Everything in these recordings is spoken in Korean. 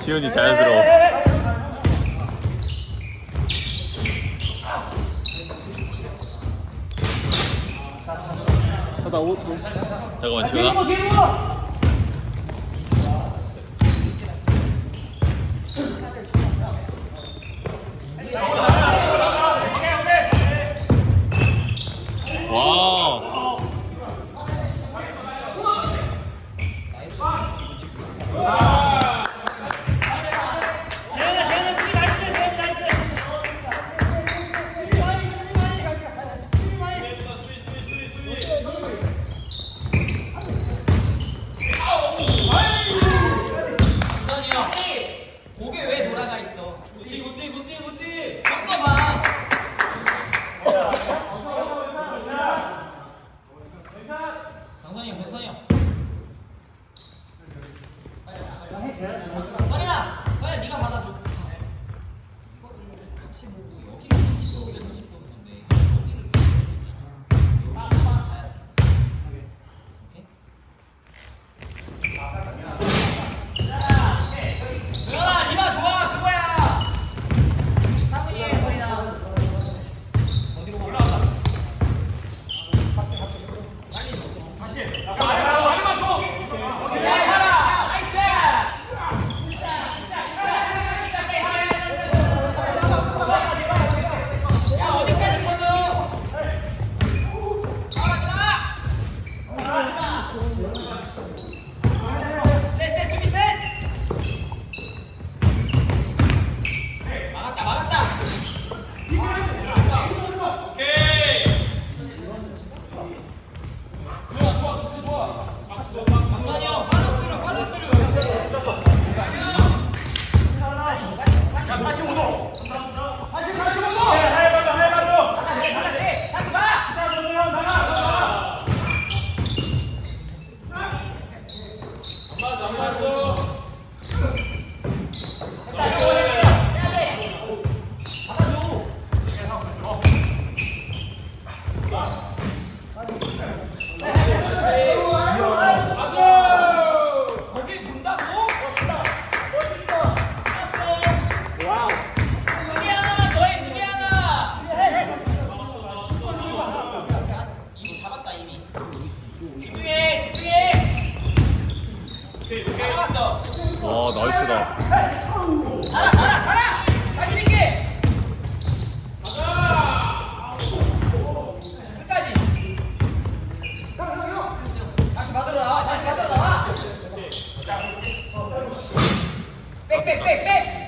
시훈이 자연스러워. 잠깐만 시훈아. 나이스다. 백백백백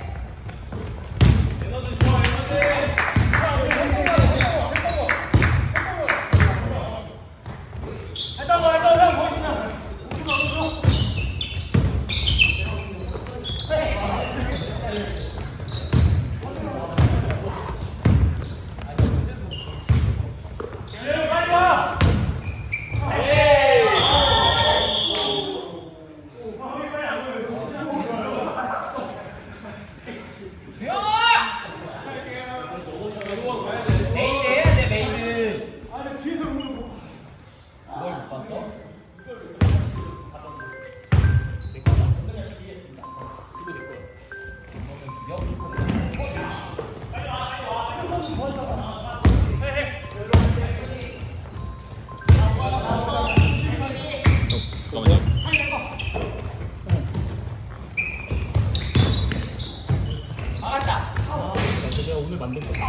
룰을 만든 거죠.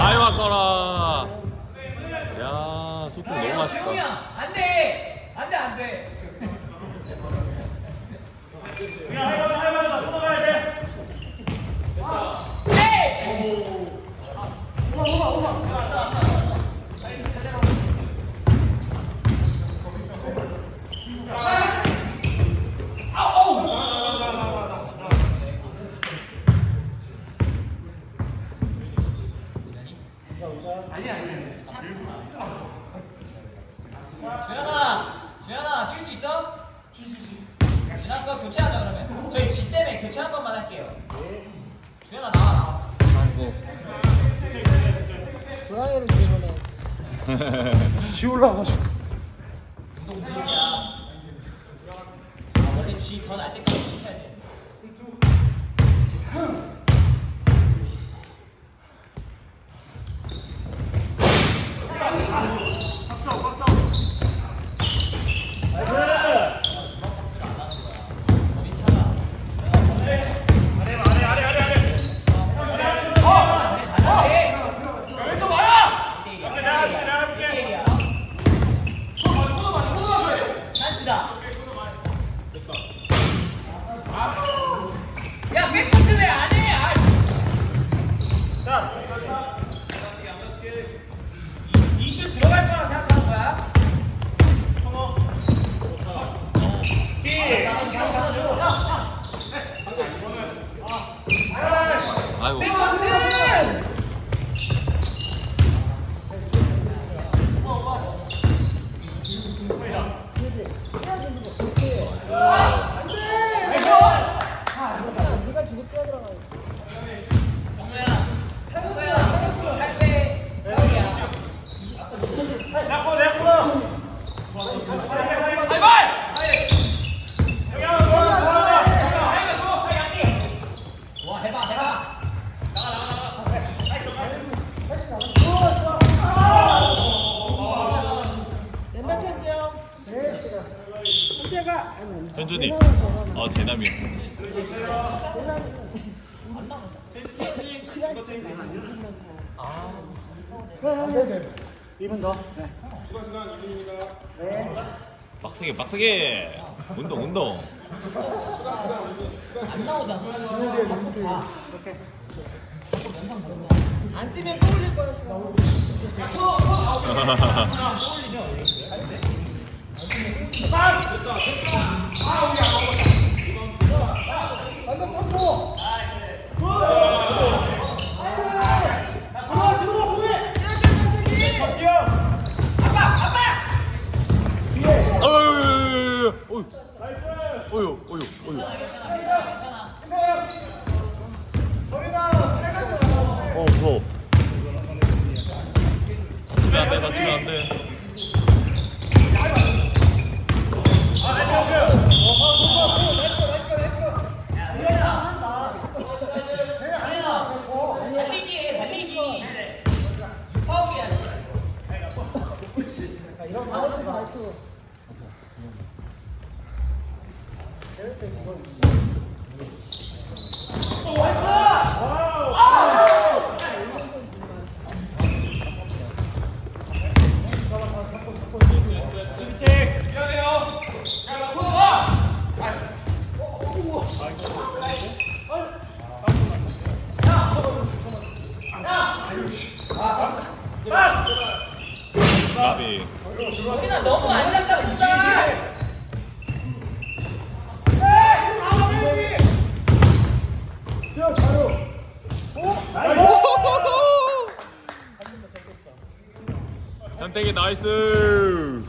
아유 아까라. 야 속공 너무 맛있다. 안돼 안돼 안돼. 저희 집 때문에 교체 한 번만 할게요. 주현아 나와 나와. 아이고. 고양이를 주문해. 지우려고 하죠. 운동 중이야. 아, 원래 쥐더 날때 현준이. 어 대남이야. 시간 네네. 2분 더. 네. 빡세게 빡세게. 운동 운동. 안 나오잖아. 안 뛰면 또 올릴 거야 시간. 들어와, 들 어. 다치면 안 돼, 다치면 안 돼. 달리기 해, 달리기. 파울이야. 이런 바로지 말투. 수비책. 미안해요. 야, 나 코너 가. 나비. 여기나 너무 자료. 현택이 나이스.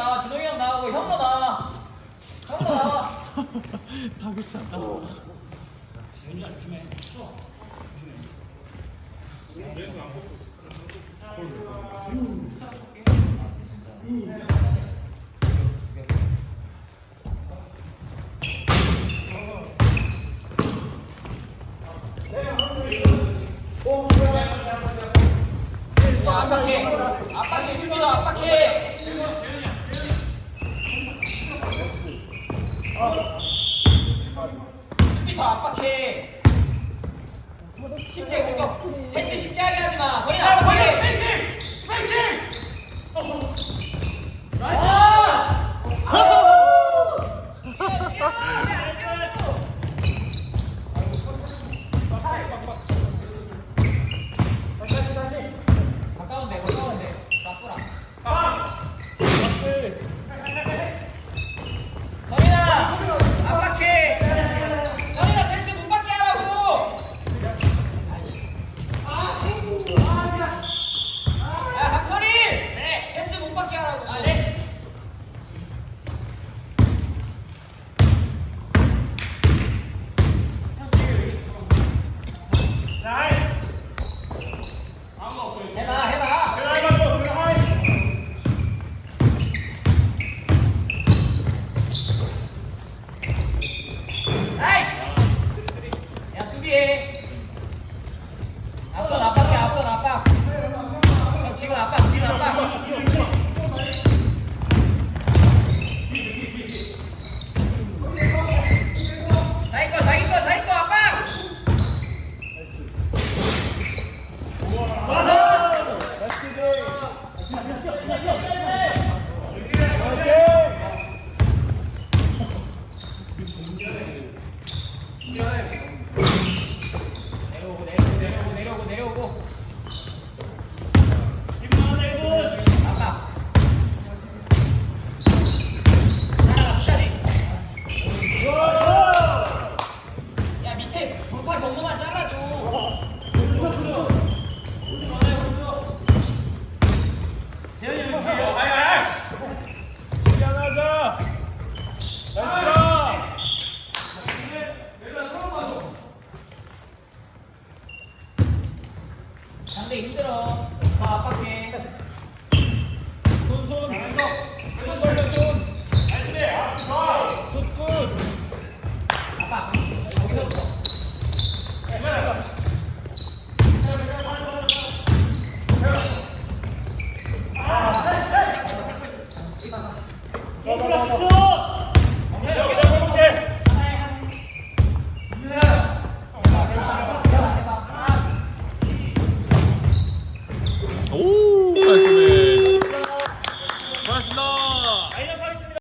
나와, 준호이 형 나오고 형도 나와. 형도 나와. 다 귀찮다. 연주야 어. 조심해. 조심해. 압박해 압박해 수비도 압박해 수비 더 압박해. 쉽게 공격. 패스 쉽게 하게 하지마. 거리 압박해 패스. 패스. 나이스